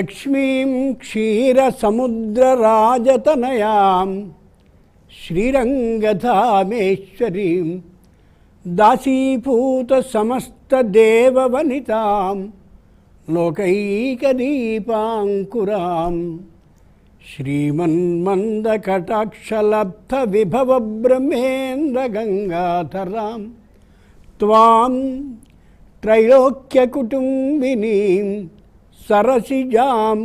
లక్ష్మీం క్షీరసముద్రరాజతనయాం శ్రీరంగధామేశ్వరీం దాసీభూత సమస్తదేవవనితాం లోకైకదీపాంకురాం శ్రీమన్మందకటాక్షలబ్ధ విభవ బ్రహ్మేంద్ర త్వాం త్రైలోక్యకుటుంబినీం సరసిజాం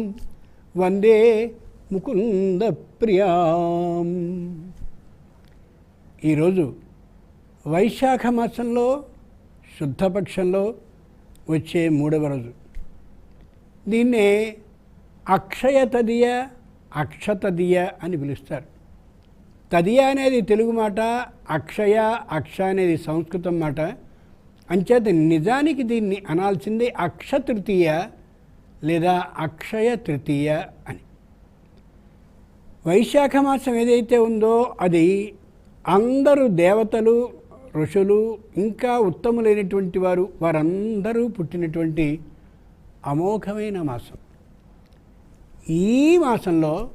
వందే ముకుంద ప్రియాం. ఈరోజు వైశాఖ మాసంలో శుద్ధపక్షంలో వచ్చే మూడవ రోజు. దీన్నే అక్షయ తదియ అక్షతదియ అని పిలుస్తారు. తదియ అనేది తెలుగు మాట అక్షయ అక్ష అనేది సంస్కృతం మాట. అంచేత నిజానికి దీన్ని అనాల్సింది అక్షతృతీయ లేదా అక్షయ తృతీయ అని. వైశాఖ మాసం ఏదైతే ఉందో అది అందరూ దేవతలు ఋషులు ఇంకా ఉత్తములైనటువంటి వారు వారందరూ పుట్టినటువంటి అమోఘమైన మాసం. ఈ మాసంలో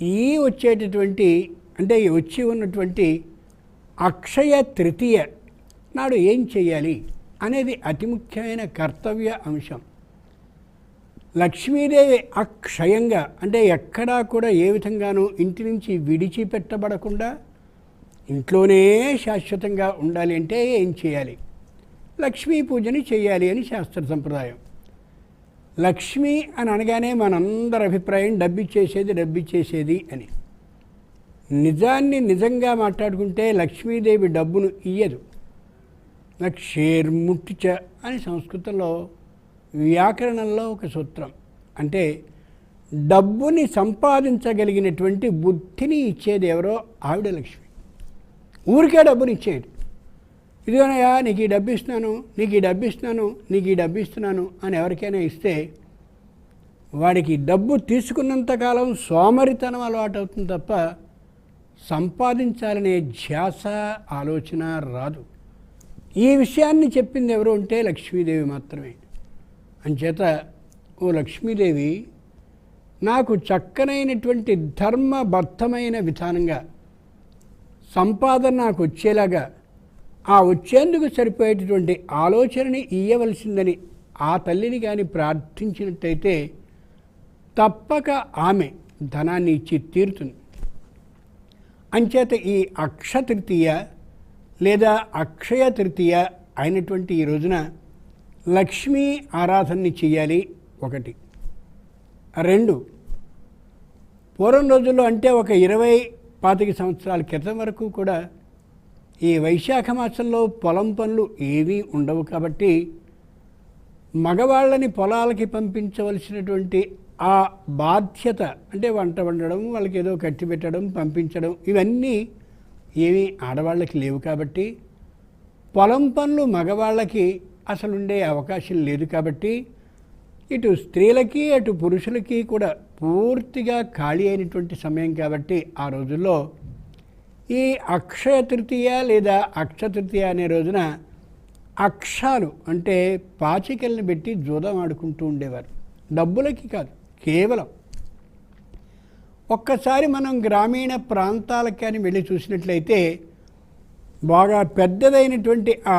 ఈ వచ్చేటటువంటి అంటే వచ్చి ఉన్నటువంటి అక్షయ తృతీయ నాడు ఏం చేయాలి అనేది అతి ముఖ్యమైన కర్తవ్య అంశం. లక్ష్మీదేవి అక్షయంగా అంటే ఎక్కడా కూడా ఏ విధంగానూ ఇంటి నుంచి విడిచిపెట్టబడకుండా ఇంట్లోనే శాశ్వతంగా ఉండాలి అంటే ఏం చేయాలి? లక్ష్మీ పూజని చేయాలి అని శాస్త్ర సంప్రదాయం. లక్ష్మి అని అనగానే మనందరి అభిప్రాయం డబ్బిచ్చేసేది డబ్బిచ్చేసేది అని. నిజాన్ని నిజంగా మాట్లాడుకుంటే లక్ష్మీదేవి డబ్బును ఇయ్యదు. లక్షేర్ముట్టిచ అని సంస్కృతంలో వ్యాకరణంలో ఒక సూత్రం. అంటే డబ్బుని సంపాదించగలిగినటువంటి బుద్ధిని ఇచ్చేది ఎవరో ఆవిడ లక్ష్మి. ఊరికే డబ్బుని ఇచ్చేది. ఇదిగోనయ్యా నీకు ఈ డబ్బు ఇస్తున్నాను నీకు ఈ డబ్బు ఇస్తున్నాను నీకు ఈ డబ్బు ఇస్తున్నాను అని ఎవరికైనా ఇస్తే వాడికి డబ్బు తీసుకున్నంతకాలం సోమరితనం అలవాటు అవుతుంది తప్ప సంపాదించాలనే ధ్యాస ఆలోచన రాదు. ఈ విషయాన్ని చెప్పింది ఎవరు ఉంటే లక్ష్మీదేవి మాత్రమే. అంచేత ఓ లక్ష్మీదేవి నాకు చక్కనైనటువంటి ధర్మబద్ధమైన విధానంగా సంపాదన నాకు వచ్చేలాగా ఆ వచ్చేందుకు సరిపోయేటటువంటి ఆలోచనని ఇయ్యవలసిందని ఆ తల్లిని కానీ ప్రార్థించినట్టయితే తప్పక ఆమె ధనాన్ని ఇచ్చి తీరుతుంది. అంచేత ఈ అక్ష తృతీయ లేదా అక్షయ తృతీయ అయినటువంటి ఈ రోజున లక్ష్మీ ఆరాధనని చేయాలి ఒకటి. రెండు పూర్వం రోజుల్లో అంటే ఒక ఇరవై పాతిక సంవత్సరాల క్రితం వరకు కూడా ఈ వైశాఖ మాసంలో పొలం పనులు ఏవీ ఉండవు కాబట్టి మగవాళ్ళని పొలాలకి పంపించవలసినటువంటి ఆ బాధ్యత అంటే వంట వండడం వాళ్ళకి ఏదో కట్టి పెట్టడం పంపించడం ఇవన్నీ ఏమీ ఆడవాళ్ళకి లేవు కాబట్టి పొలం పనులు మగవాళ్ళకి అసలు ఉండే అవకాశం లేదు కాబట్టి ఇటు స్త్రీలకి అటు పురుషులకి కూడా పూర్తిగా ఖాళీ అయినటువంటి సమయం కాబట్టి ఆ రోజుల్లో ఈ అక్షయ తృతీయ లేదా అక్ష తృతీయ అనే రోజున అక్షాలు అంటే పాచికల్ని పెట్టి జూదం ఆడుకుంటూ ఉండేవారు. డబ్బులకి కాదు కేవలం. ఒక్కసారి మనం గ్రామీణ ప్రాంతాలకి అని వెళ్ళి చూసినట్లయితే బాగా పెద్దదైనటువంటి ఆ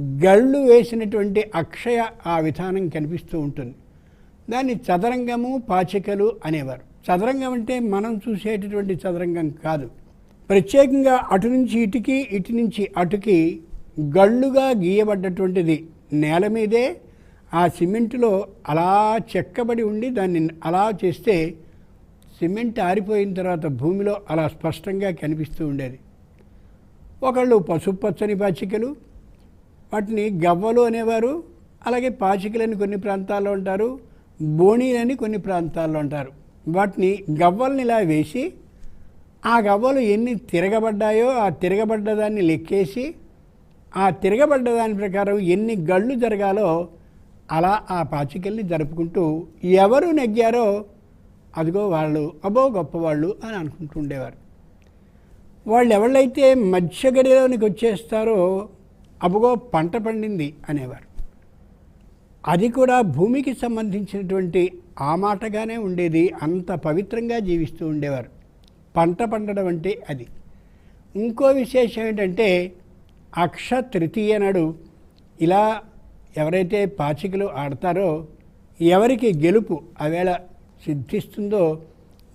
గళ్ళు వేసినటువంటి అక్షయ ఆ విధానం కనిపిస్తూ ఉంటుంది. దాన్ని చదరంగము పాచికలు అనేవారు. చదరంగం అంటే మనం చూసేటటువంటి చదరంగం కాదు. ప్రత్యేకంగా అటు నుంచి ఇటుకి ఇటు నుంచి అటుకి గళ్ళుగా గీయబడ్డటువంటిది నేల మీదే ఆ సిమెంటులో అలా చెక్కబడి ఉండి దాన్ని అలా చేస్తే సిమెంట్ ఆరిపోయిన తర్వాత భూమిలో అలా స్పష్టంగా కనిపిస్తూ ఉండేది. ఒకళ్ళు పసుపు పచ్చని పాచికలు వాటిని గవ్వలు అనేవారు అలాగే పాచికలని కొన్ని ప్రాంతాల్లో ఉంటారు బోణీలని కొన్ని ప్రాంతాల్లో ఉంటారు. వాటిని గవ్వల్ని ఇలా వేసి ఆ గవ్వలు ఎన్ని తిరగబడ్డాయో ఆ తిరగబడ్డ దాన్ని లెక్కేసి ఆ తిరగబడ్డ దాని ప్రకారం ఎన్ని గళ్ళు జరగాలో అలా ఆ పాచికల్ని జరుపుకుంటూ ఎవరు నెగ్గారో అదిగో వాళ్ళు అబో గొప్పవాళ్ళు అని అనుకుంటుండేవారు వాళ్ళు ఎవళ్ళైతే మధ్య గడిలోనికి వచ్చేస్తారో అబగో పంట పండింది అనేవారు. అది కూడా భూమికి సంబంధించినటువంటి ఆ మాటగానే ఉండేది అంత పవిత్రంగా జీవిస్తూ ఉండేవారు. పంట పండడం అంటే అది. ఇంకో విశేషం ఏంటంటే అక్ష తృతీయ నాడు ఇలా ఎవరైతే పాచికలు ఆడతారో ఎవరికి గెలుపు ఆవేళ సిద్ధిస్తుందో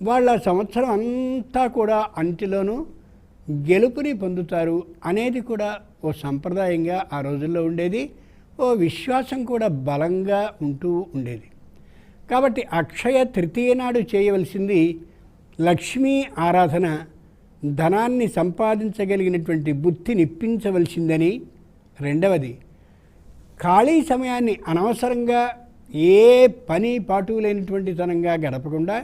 వాళ్ళ సంవత్సరం అంతా కూడా అంటిలోనూ గెలుపుని పొందుతారు అనేది కూడా ఓ సంప్రదాయంగా ఆ రోజుల్లో ఉండేది. ఓ విశ్వాసం కూడా బలంగా ఉంటూ ఉండేది. కాబట్టి అక్షయ తృతీయ నాడు చేయవలసింది లక్ష్మీ ఆరాధన ధనాన్ని సంపాదించగలిగినటువంటి బుద్ధిని ఇప్పించవలసిందని రెండవది ఖాళీ సమయాన్ని అనవసరంగా ఏ పని పాటు లేనటువంటి తనంగా గడపకుండా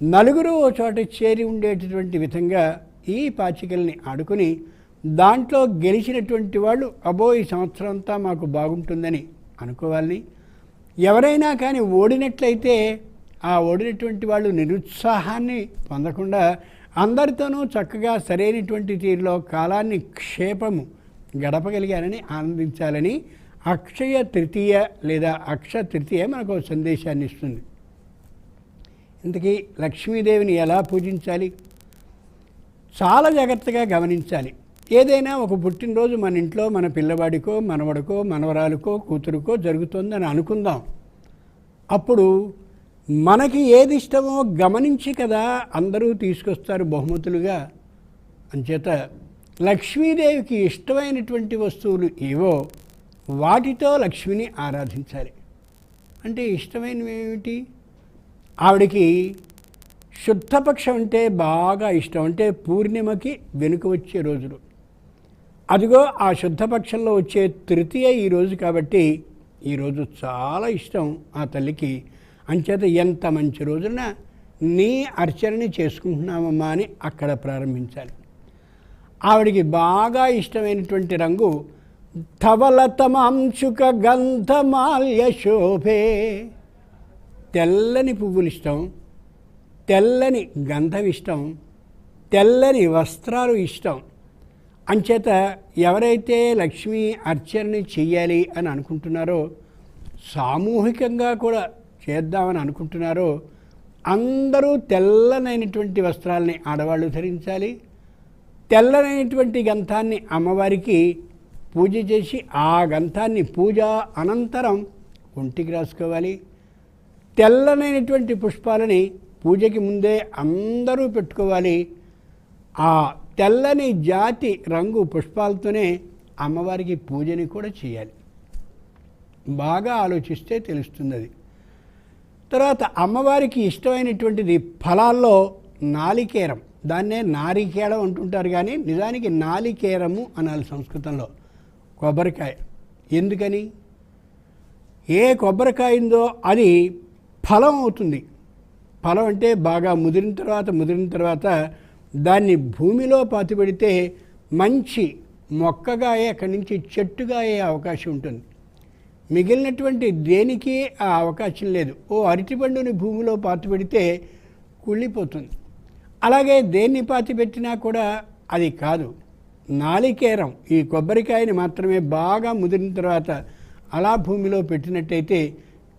నలుగురు ఓ చోట చేరి ఉండేటటువంటి విధంగా ఈ పాచికల్ని ఆడుకుని దాంట్లో గెలిచినటువంటి వాళ్ళు అబో ఈ సంవత్సరం అంతా మాకు బాగుంటుందని అనుకోవాలని ఎవరైనా కానీ ఓడినట్లయితే ఆ ఓడినటువంటి వాళ్ళు నిరుత్సాహాన్ని పొందకుండా అందరితోనూ చక్కగా సరైనటువంటి తీరులో కాలాన్ని క్షేపము గడపగలిగానని ఆనందించాలని అక్షయ తృతీయ లేదా అక్ష తృతీయ మనకు ఒక సందేశాన్ని ఇస్తుంది. ఇంతకీ లక్ష్మీదేవిని ఎలా పూజించాలి? చాలా జాగ్రత్తగా గమనించాలి. ఏదైనా ఒక పుట్టినరోజు మన ఇంట్లో మన పిల్లవాడికో మనవడికో మనవరాలకో కూతురుకో జరుగుతుందని అనుకుందాం. అప్పుడు మనకి ఏది ఇష్టమో గమనించి కదా అందరూ తీసుకొస్తారు బహుమతులుగా. అంచేత లక్ష్మీదేవికి ఇష్టమైనటువంటి వస్తువులు ఏవో వాటితో లక్ష్మిని ఆరాధించాలి. అంటే ఇష్టమైనవి ఏమిటి? ఆవిడకి శుద్ధపక్షం అంటే బాగా ఇష్టం. అంటే పూర్ణిమకి వెనుక వచ్చే రోజులు. అదిగో ఆ శుద్ధపక్షంలో వచ్చే తృతీయ ఈరోజు కాబట్టి ఈరోజు చాలా ఇష్టం ఆ తల్లికి. అంచేత ఎంత మంచి రోజున నీ అర్చనని చేసుకుంటున్నామమ్మా అని అక్కడ ప్రారంభించాలి. ఆవిడికి బాగా ఇష్టమైనటువంటి రంగు ధవలతమాంశుక గంధమాల్య శోభే. తెల్లని పువ్వులు ఇష్టం తెల్లని గంధం ఇష్టం తెల్లని వస్త్రాలు ఇష్టం అంచేత ఎవరైతే లక్ష్మీ అర్చనని చెయ్యాలి అని అనుకుంటున్నారో సామూహికంగా కూడా చేద్దామని అనుకుంటున్నారో అందరూ తెల్లనైనటువంటి వస్త్రాలని ఆడవాళ్ళు ధరించాలి తెల్లనైనటువంటి గంధాన్ని అమ్మవారికి పూజ చేసి ఆ గంధాన్ని పూజ అనంతరం ఒంటికి రాసుకోవాలి. తెల్లనైనటువంటి పుష్పాలని పూజకి ముందే అందరూ పెట్టుకోవాలి. ఆ తెల్లని జాతి రంగు పుష్పాలతోనే అమ్మవారికి పూజని కూడా చేయాలి. బాగా ఆలోచిస్తే తెలుస్తుంది అది తర్వాత అమ్మవారికి ఇష్టమైనటువంటిది ఫలాల్లో నాలికేరం. దాన్నే నారికేళం అంటుంటారు కానీ నిజానికి నాలికేరము అనాలి సంస్కృతంలో. కొబ్బరికాయ. ఎందుకని? ఏ కొబ్బరికాయ ఉందో అది ఫలం అవుతుంది. ఫలం అంటే బాగా ముదిరిన తర్వాత ముదిరిన తర్వాత దాన్ని భూమిలో పాతిపెడితే మంచి మొక్కగా అక్కడి నుంచి చెట్టుగా అయ్యే అవకాశం ఉంటుంది. మిగిలినటువంటి దేనికి ఆ అవకాశం లేదు. ఓ అరటిపండుని భూమిలో పాతి పెడితే కుళ్ళిపోతుంది. అలాగే దేన్ని పాతి పెట్టినా కూడా అది కాదు. నాలికేరం ఈ కొబ్బరికాయని మాత్రమే బాగా ముదిరిన తర్వాత అలా భూమిలో పెట్టినట్టయితే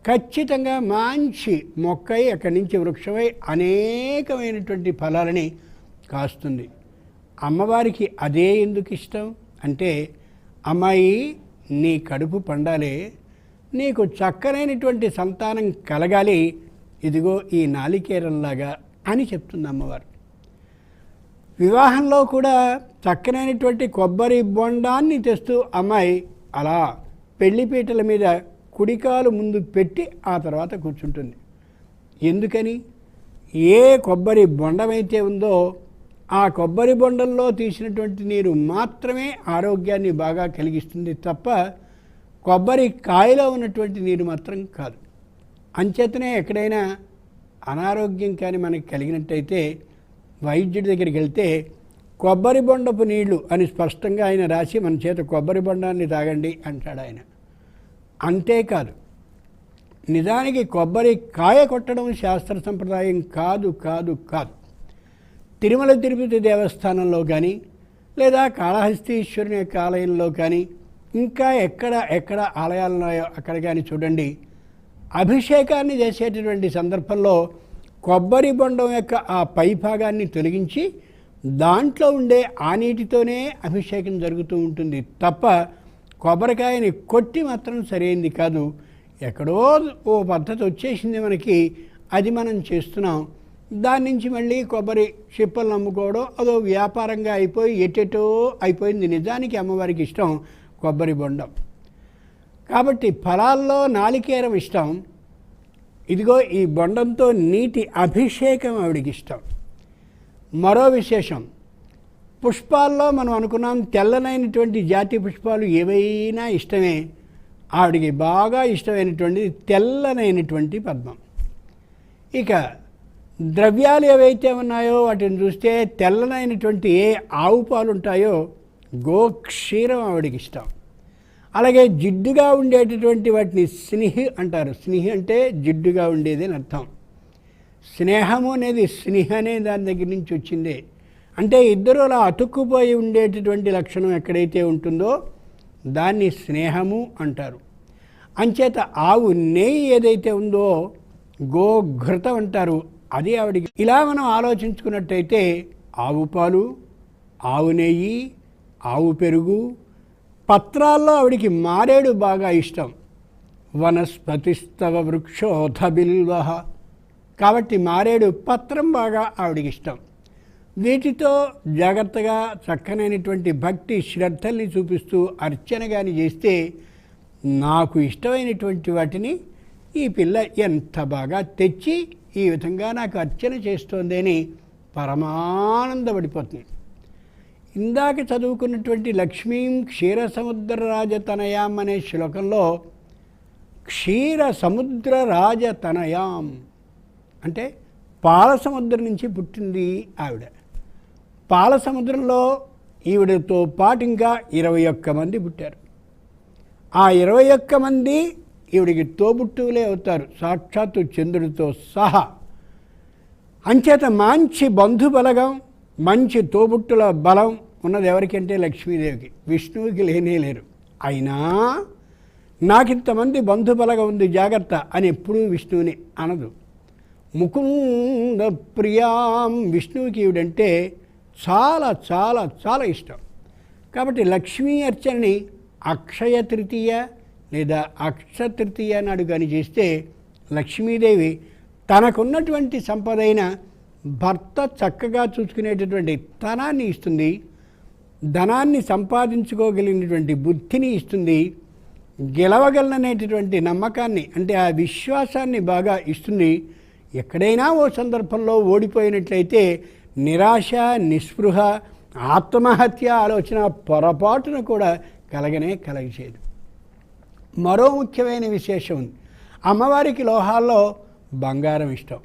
ఖచ్చితంగా మంచి మొక్కై అక్కడి నుంచి వృక్షమై అనేకమైనటువంటి ఫలాలని కాస్తుంది. అమ్మవారికి అదే ఎందుకు ఇష్టం? అంటే అమ్మాయి నీ కడుపు పండాలి నీకు చక్కనైనటువంటి సంతానం కలగాలి ఇదిగో ఈ నాలికేరంలాగా అని చెప్తుంది అమ్మవారు. వివాహంలో కూడా చక్కనైనటువంటి కొబ్బరి బొండాన్ని తెస్తూ అమ్మాయి అలా పెళ్ళిపీటల మీద కుడికాలు ముందు పెట్టి ఆ తర్వాత కూర్చుంటుంది. ఎందుకని? ఏ కొబ్బరి బొండమైతే ఉందో ఆ కొబ్బరి బొండల్లో తీసినటువంటి నీరు మాత్రమే ఆరోగ్యాన్ని బాగా కలిగిస్తుంది తప్ప కొబ్బరి కాయలో ఉన్నటువంటి నీరు మాత్రం కాదు. అంచేతనే ఎక్కడైనా అనారోగ్యం కానీ మనకి కలిగినట్టయితే వైద్యుడి దగ్గరికి వెళ్తే కొబ్బరి బొండపు నీళ్ళు అని స్పష్టంగా ఆయన రాసి మన చేత కొబ్బరి బొండాన్ని తాగండి అంటాడు ఆయన. అంతేకాదు నిజానికి కొబ్బరి కాయ కొట్టడం శాస్త్ర సంప్రదాయం కాదు కాదు కాదు. తిరుమల తిరుపతి దేవస్థానంలో కానీ లేదా కాళహస్తీశ్వరుని యొక్క ఆలయంలో కానీ ఇంకా ఎక్కడ ఎక్కడ ఆలయాలు ఉన్నాయో అక్కడ కానీ చూడండి. అభిషేకాన్ని చేసేటటువంటి సందర్భంలో కొబ్బరి బొండం యొక్క ఆ పై భాగాన్ని తొలగించి దాంట్లో ఉండే ఆ నీటితోనే అభిషేకం జరుగుతూ ఉంటుంది. తప్ప కొబ్బరికాయని కొట్టి మాత్రం సరైంది కాదు. ఎక్కడో ఓ పద్ధతి వచ్చేసింది మనకి. అది మనం చేస్తున్నాం. దాని నుంచి మళ్ళీ కొబ్బరి చిప్పలు నమ్ముకోవడం అదో వ్యాపారంగా అయిపోయి ఎటెటో అయిపోయింది. నిజానికి అమ్మవారికి ఇష్టం కొబ్బరి బొండం. కాబట్టి ఫలాల్లో నాలికేరం ఇష్టం. ఇదిగో ఈ బొండంతో నీటి అభిషేకం ఆవిడికి ఇష్టం. మరో విశేషం పుష్పాల్లో మనం అనుకున్నాం తెల్లనైనటువంటి జాతి పుష్పాలు ఏవైనా ఇష్టమే. ఆవిడికి బాగా ఇష్టమైనటువంటిది తెల్లనైనటువంటి పద్మం. ఇక ద్రవ్యాలు ఏవైతే ఉన్నాయో వాటిని చూస్తే తెల్లనైనటువంటి ఏ ఆవు పాలు ఉంటాయో గోక్షీరం ఆవిడకి ఇష్టం. అలాగే జిడ్డుగా ఉండేటటువంటి వాటిని స్నేహి అంటారు. స్నేహి అంటే జిడ్డుగా ఉండేది అని అర్థం. స్నేహము అనేది స్నేహ అనే దాని దగ్గర నుంచి వచ్చింది. అంటే ఇద్దరు అలా అతుక్కుపోయి ఉండేటటువంటి లక్షణం ఎక్కడైతే ఉంటుందో దాన్ని స్నేహము అంటారు. అంచేత ఆవు నెయ్యి ఏదైతే ఉందో గోఘృతం అంటారు. అది ఆవిడికి. ఇలా మనం ఆలోచించుకున్నట్టయితే ఆవు పాలు ఆవు నెయ్యి ఆవు పెరుగు పత్రాల్లో ఆవిడికి మారేడు బాగా ఇష్టం. వనస్పతిస్తవ వృక్షోధ బిల్వ కాబట్టి మారేడు పత్రం బాగా ఆవిడికి ఇష్టం. వీటితో జాగ్రత్తగా చక్కనైనటువంటి భక్తి శ్రద్ధల్ని చూపిస్తూ అర్చన కానీ చేస్తే నాకు ఇష్టమైనటువంటి వాటిని ఈ పిల్ల ఎంత బాగా తెచ్చి ఈ విధంగా నాకు అర్చన చేస్తోంది అని పరమానందపడిపోతుంది. ఇందాక చదువుకున్నటువంటి లక్ష్మీం క్షీర సముద్ర రాజతనయాం అనే శ్లోకంలో క్షీర సముద్ర రాజతనయాం అంటే పాల సముద్రం నుంచి పుట్టింది ఆవిడ. పాల సముద్రంలో ఈవిడతో పాటు ఇంకా ఇరవై ఒక్క మంది పుట్టారు. ఆ ఇరవై ఒక్క మంది ఈవిడికి తోబుట్టువులే అవుతారు. సాక్షాత్తు చంద్రుడితో సహా. అంచేత మంచి బంధుబలగం మంచి తోబుట్టుల బలం ఉన్నది ఎవరికంటే లక్ష్మీదేవికి. విష్ణువుకి లేనే లేరు. అయినా నాకు ఇంతమంది బంధుబలగం ఉంది జాగ్రత్త అని ఎప్పుడూ విష్ణువుని అనదు. ముకుంద ప్రియాం విష్ణువుకి ఈవిడంటే చాలా చాలా చాలా ఇష్టం. కాబట్టి లక్ష్మీ అర్చనని అక్షయ తృతీయ లేదా అక్షతృతీయ నాడు కానీ చేస్తే లక్ష్మీదేవి తనకున్నటువంటి సంపదైన భర్త చక్కగా చూసుకునేటటువంటి తనాన్ని ఇస్తుంది ధనాన్ని సంపాదించుకోగలిగినటువంటి బుద్ధిని ఇస్తుంది గెలవగలననేటటువంటి నమ్మకాన్ని అంటే ఆ విశ్వాసాన్ని బాగా ఇస్తుంది. ఎక్కడైనా ఓ సందర్భంలో ఓడిపోయినట్లయితే నిరాశ నిస్పృహ ఆత్మహత్య ఆలోచన పొరపాటును కూడా కలగనే కలగచేదు మరో ముఖ్యమైన విశేషం ఉంది. అమ్మవారికి లోహాల్లో బంగారం ఇష్టం.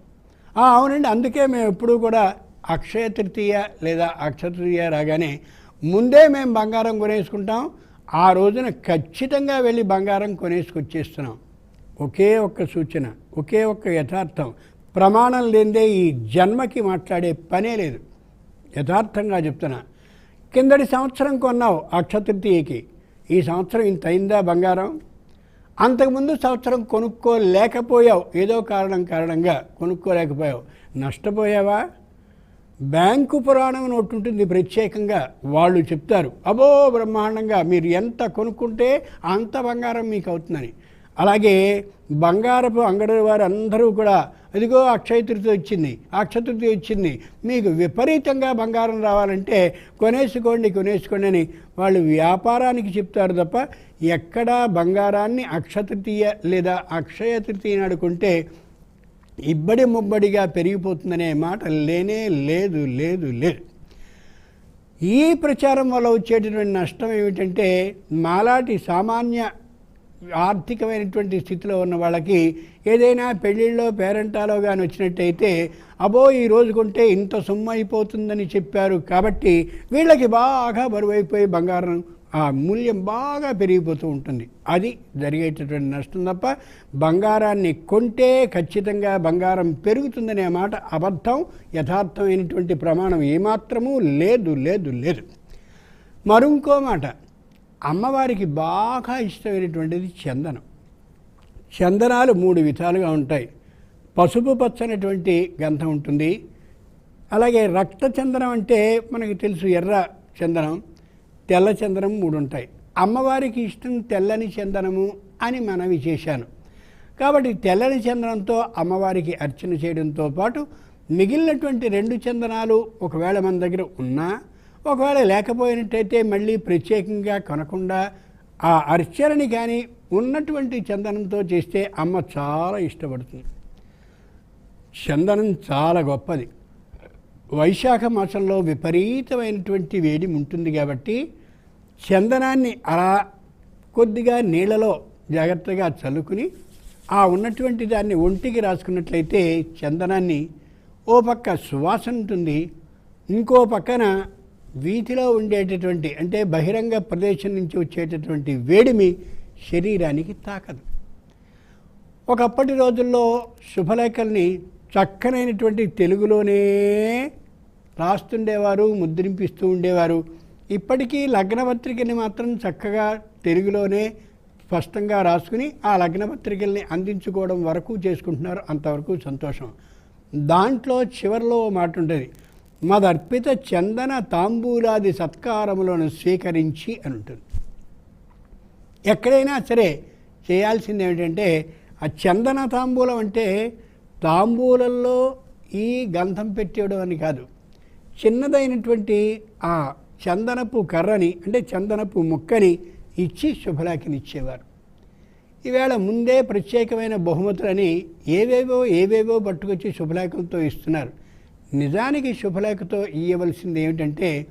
అవునండి అందుకే మేము ఎప్పుడూ కూడా అక్షయ తృతీయ లేదా అక్షతృతీయ రాగానే ముందే మేము బంగారం కొనేసుకుంటాం. ఆ రోజున ఖచ్చితంగా వెళ్ళి బంగారం కొనేసుకొచ్చేస్తున్నాం. ఒకే ఒక్క సూచన ఒకే ఒక్క యథార్థం. ప్రమాణం లేదే ఈ జన్మకి మాట్లాడే పనే లేదు. యథార్థంగా చెప్తున్నా. కిందటి సంవత్సరం కొన్నావు అక్షతృతీయకి ఈ సంవత్సరం ఇంత అయిందా బంగారం? అంతకుముందు సంవత్సరం కొనుక్కోలేకపోయావు. ఏదో కారణం కారణంగా కొనుక్కోలేకపోయావు. నష్టపోయావా? బ్యాంకు పురాణం ఒకటి ఉంటుంది. ప్రత్యేకంగా వాళ్ళు చెప్తారు. అబో బ్రహ్మాండంగా మీరు ఎంత కొనుక్కుంటే అంత బంగారం మీకు అవుతుందని. అలాగే బంగారపు అంగడి వారు అందరూ కూడా అదిగో అక్షయ తృతి వచ్చింది అక్షతృతి వచ్చింది. మీకు విపరీతంగా బంగారం రావాలంటే కొనేసుకోండి కొనేసుకోండి అని వాళ్ళు వ్యాపారానికి చెప్తారు తప్ప ఎక్కడా బంగారాన్ని అక్షతృతీయ లేదా అక్షయ తృతీయ నాడు కొంటే ఇబ్బడి ముబ్బడిగా పెరిగిపోతుందనే మాట లేనే లేదు లేదు లేదు. ఈ ప్రచారం వల్ల వచ్చేటటువంటి నష్టం ఏమిటంటే మాలాటి సామాన్య ఆర్థికమైనటువంటి స్థితిలో ఉన్న వాళ్ళకి ఏదైనా పెళ్ళిళ్ళలో పేరెంటాలో కానీ వచ్చినట్టయితే అబో ఈ రోజు కొంటే ఇంత సొమ్ము అయిపోతుందని చెప్పారు కాబట్టి వీళ్ళకి బాగా బరువైపోయి బంగారం ఆ మూల్యం బాగా పెరిగిపోతూ ఉంటుంది. అది జరిగేటటువంటి నష్టం తప్ప బంగారాన్ని కొంటే ఖచ్చితంగా బంగారం పెరుగుతుందనే మాట అబద్ధం యథార్థమైనటువంటి ప్రమాణం ఏమాత్రమూ లేదు లేదు లేదు. మరింకో మాట. అమ్మవారికి బాగా ఇష్టమైనటువంటిది చందనం. చందనాలు మూడు విధాలుగా ఉంటాయి. పసుపు పచ్చనటువంటి గంధం ఉంటుంది. అలాగే రక్త చందనం అంటే మనకి తెలుసు ఎర్ర చందనం తెల్ల చందనం మూడు ఉంటాయి. అమ్మవారికి ఇష్టం తెల్లని చందనము అని మనవి చేశాను. కాబట్టి తెల్లని చందనంతో అమ్మవారికి అర్చన చేయడంతో పాటు మిగిలినటువంటి రెండు చందనాలు ఒకవేళ మన దగ్గర ఉన్నా ఒకవేళ లేకపోయినట్టయితే మళ్ళీ ప్రత్యేకంగా కొనకుండా ఆ అర్చనని కానీ ఉన్నటువంటి చందనంతో చేస్తే అమ్మ చాలా ఇష్టపడుతుంది. చందనం చాలా గొప్పది. వైశాఖ మాసంలో విపరీతమైనటువంటి వేడి ఉంటుంది కాబట్టి చందనాన్ని అలా కొద్దిగా నీళ్ళలో జాగ్రత్తగా చల్లుకుని ఆ ఉన్నటువంటి దాన్ని ఒంటికి రాసుకున్నట్లయితే చందనాన్ని ఓ పక్క సువాసన ఉంటుంది. ఇంకో పక్కన వీధిలో ఉండేటటువంటి అంటే బహిరంగ ప్రదేశం నుంచి వచ్చేటటువంటి వేడిమి శరీరానికి తాకదు. ఒకప్పటి రోజుల్లో శుభలేఖల్ని చక్కనైనటువంటి తెలుగులోనే రాస్తుండేవారు ముద్రింపిస్తూ ఉండేవారు. ఇప్పటికీ లగ్నపత్రికని మాత్రం చక్కగా తెలుగులోనే స్పష్టంగా రాసుకుని ఆ లగ్నపత్రికల్ని అందించుకోవడం వరకు చేసుకుంటున్నారు. అంతవరకు సంతోషం. దాంట్లో చివరిలో ఓ మాట ఉంటుంది మదర్పిత చందన తాంబూలాది సత్కారములను స్వీకరించి అని ఉంటుంది ఎక్కడైనా సరే చేయాల్సింది ఏమిటంటే ఆ చందన తాంబూలం అంటే తాంబూలంలో ఈ గంధం పెట్టేయడం అని కాదు. చిన్నదైనటువంటి ఆ చందనపు కర్రని అంటే చందనపు ముక్కని ఇచ్చి శుభలాకిని ఇచ్చేవారు ఈవేళ ముందే ప్రత్యేకమైన బహుమతులని ఏవేవో ఏవేవో పట్టుకొచ్చి శుభలేఖలతో ఇస్తున్నారు. నిజానికి శుభలేఖతో ఇవ్వవలసింది ఏమిటంటే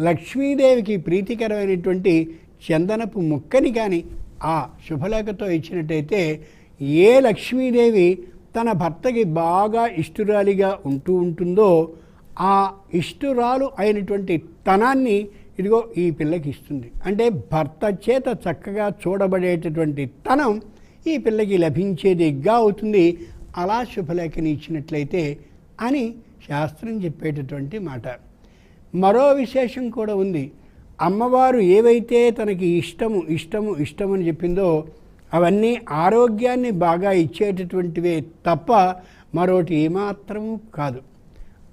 లక్ష్మీదేవికి ప్రీతికరమైనటువంటి చందనపు ముక్కని కానీ ఆ శుభలేఖతో ఇచ్చినట్టయితే ఏ లక్ష్మీదేవి తన భర్తకి బాగా ఇష్టురాలిగా ఉంటూ ఉంటుందో ఆ ఇష్టురాలు అయినటువంటి తనాన్ని ఇదిగో ఈ పిల్లకి ఇస్తుంది. అంటే భర్త చేత చక్కగా చూడబడేటటువంటి తనం ఈ పిల్లకి లభించేదిగా అవుతుంది. అలా శుభలేఖని ఇచ్చినట్లయితే అని శాస్త్రం చెప్పేటటువంటి మాట. మరో విశేషం కూడా ఉంది. అమ్మవారు ఏవైతే తనకి ఇష్టము ఇష్టము ఇష్టమని చెప్పిందో అవన్నీ ఆరోగ్యాన్ని బాగా ఇచ్చేటటువంటివే తప్ప మరోటి ఏమాత్రము కాదు.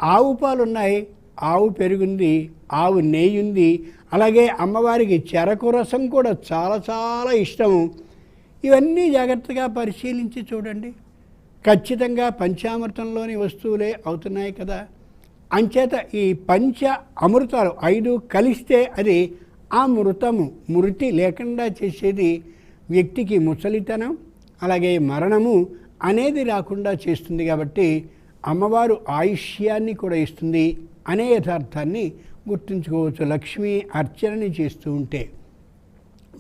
ఆవు పాలు ఉన్నాయి ఆవు పెరుగుంది ఆవు నెయ్యి ఉంది అలాగే అమ్మవారికి చెరకు రసం కూడా చాలా చాలా ఇష్టము. ఇవన్నీ జాగ్రత్తగా పరిశీలించి చూడండి. ఖచ్చితంగా పంచామృతంలోని వస్తువులే అవుతున్నాయి కదా. అంచేత ఈ పంచ అమృతాలు ఐదు కలిస్తే అది అమృతము. మృతి లేకుండా చేసేది వ్యక్తికి ముసలితనం అలాగే మరణము అనేది రాకుండా చేస్తుంది కాబట్టి అమ్మవారు ఆయుష్యాన్ని కూడా ఇస్తుంది అనే యథార్థాన్ని గుర్తుంచుకోవచ్చు. లక్ష్మీ అర్చనని చేస్తూ ఉంటే.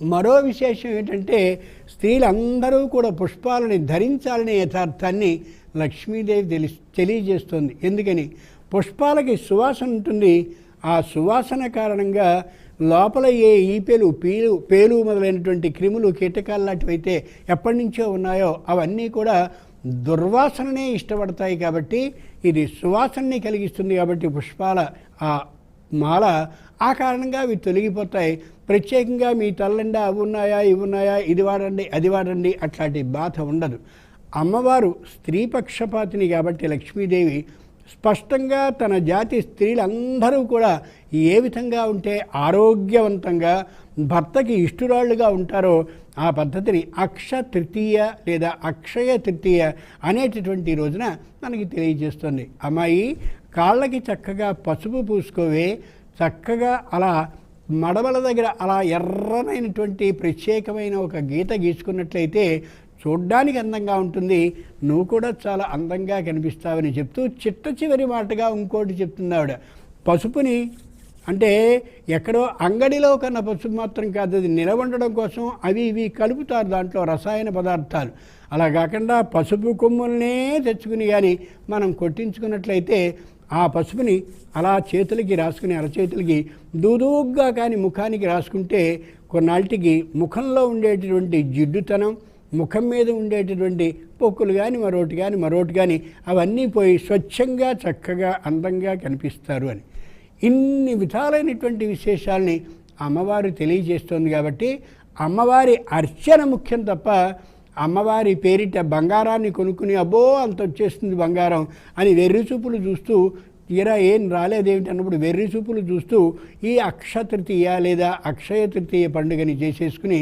మరో విశేషం ఏంటంటే స్త్రీలందరూ కూడా పుష్పాలని ధరించాలనే యథార్థాన్ని లక్ష్మీదేవి తెలి తెలియజేస్తుంది. ఎందుకని? పుష్పాలకి సువాసన ఉంటుంది. ఆ సువాసన కారణంగా లోపల ఏ ఈపెలు పీలు పేలు మొదలైనటువంటి క్రిములు కీటకాలు లాంటివైతే ఎప్పటి నుంచో ఉన్నాయో అవన్నీ కూడా దుర్వాసననే ఇష్టపడతాయి కాబట్టి ఇది సువాసనని కలిగిస్తుంది కాబట్టి పుష్పాల ఆ మాల ఆ కారణంగా అవి తొలగిపోతాయి. ప్రత్యేకంగా మీ తల్లండా అవి ఉన్నాయా ఇవి ఉన్నాయా ఇది వాడండి అది వాడండి అట్లాంటి బాధ ఉండదు. అమ్మవారు స్త్రీ పక్షపాతిని కాబట్టి లక్ష్మీదేవి స్పష్టంగా తన జాతి స్త్రీలందరూ కూడా ఏ విధంగా ఉంటే ఆరోగ్యవంతంగా భర్తకి ఇష్టురాళ్ళుగా ఉంటారో ఆ పద్ధతిని అక్ష తృతీయ లేదా అక్షయ తృతీయ అనేటటువంటి రోజున మనకి తెలియజేస్తుంది. అమ్మాయి కాళ్ళకి చక్కగా పసుపు పూసుకోవే చక్కగా అలా మడమల దగ్గర అలా ఎర్రనైనటువంటి ప్రత్యేకమైన ఒక గీత గీసుకున్నట్లయితే చూడ్డానికి అందంగా ఉంటుంది. నువ్వు కూడా చాలా అందంగా కనిపిస్తావని చెప్తూ చిట్ట చివరి మాటగా ఇంకోటి చెప్తుంది ఆవిడ. పసుపుని అంటే ఎక్కడో అంగడిలో కన్నా పసుపు మాత్రం కాదు అది నిలవండడం కోసం అవి ఇవి కలుపుతారు దాంట్లో రసాయన పదార్థాలు. అలా కాకుండా పసుపు కొమ్ములనే తెచ్చుకుని కానీ మనం కొట్టించుకున్నట్లయితే ఆ పసుపుని అలా చేతులకి రాసుకుని అరచేతులకి దూదూగ్గా కానీ ముఖానికి రాసుకుంటే కొన్నాళ్ళకి ముఖంలో ఉండేటటువంటి జిడ్డుతనం ముఖం మీద ఉండేటటువంటి పొక్కులు కానీ మరోటి కానీ మరోటి కానీ అవన్నీ పోయి స్వచ్ఛంగా చక్కగా అందంగా కనిపిస్తారు అని. ఇన్ని విధాలైనటువంటి విశేషాలని అమ్మవారు తెలియజేస్తోంది కాబట్టి అమ్మవారి అర్చన ముఖ్యం తప్ప అమ్మవారి పేరిట బంగారాన్ని కొనుక్కుని అబ్బో అంత వచ్చేస్తుంది బంగారం అని వెర్రి చూపులు చూస్తూ తీరా ఏం రాలేదేమిటి అన్నప్పుడు వెర్రి చూపులు చూస్తూ ఈ అక్షతృతీయ లేదా అక్షయ తృతీయ పండుగని చేసేసుకుని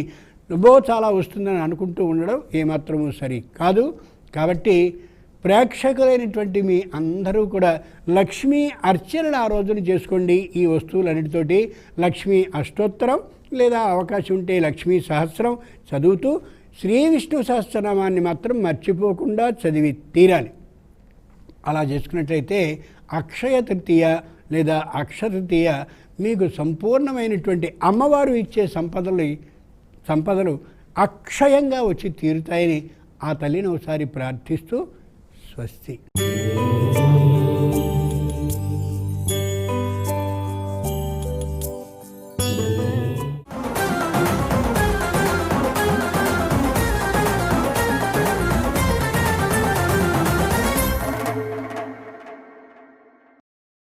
నువ్వో చాలా వస్తుందని అనుకుంటూ ఉండడం ఏమాత్రమూ సరి కాదు. కాబట్టి ప్రేక్షకులైనటువంటి మీ అందరూ కూడా లక్ష్మీ అర్చనలు ఆ రోజున చేసుకోండి ఈ వస్తువులన్నిటితోటి. లక్ష్మీ అష్టోత్తరం లేదా అవకాశం ఉంటే లక్ష్మీ సహస్రం చదువుతూ శ్రీ విష్ణు సహస్రనామాన్ని మాత్రం మర్చిపోకుండా చదివి తీరాలి. అలా చేసుకున్నట్లయితే అక్షయ తృతీయ లేదా అక్షతృతీయ మీకు సంపూర్ణమైనటువంటి అమ్మవారు ఇచ్చే సంపదలు సంపదలు అక్షయంగా వచ్చి తీరుతాయని ఆ తల్లిని ఒకసారి ప్రార్థిస్తూ స్వస్తి.